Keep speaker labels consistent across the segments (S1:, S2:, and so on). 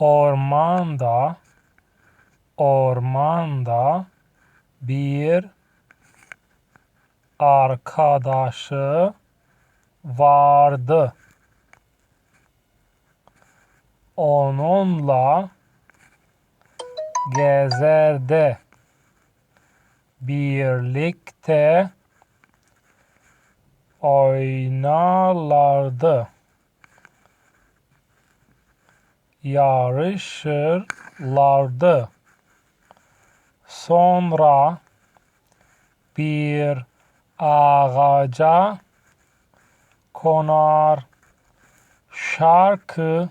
S1: Ormanda ormanda bir arkadaşı vardı. Onunla gezerdi. Birlikte oynarlardı. Yarışırlardı. Sonra bir ağaca konar şarkı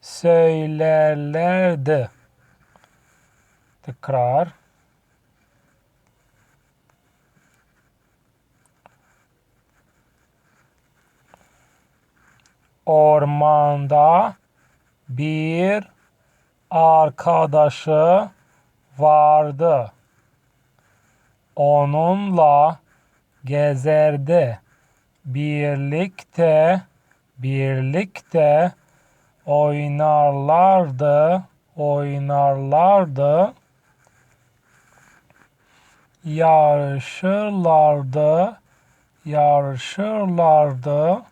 S1: söylerlerdi. Tekrar. Ormanda bir arkadaşı vardı. Onunla gezerdi. Birlikte birlikte oynarlardı, oynarlardı. Yarışırlardı, yarışırlardı.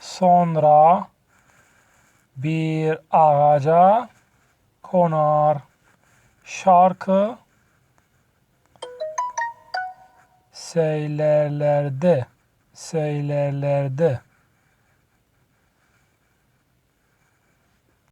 S1: Sonra bir ağaca konar şarkı söylerlerdi, söylerlerdi.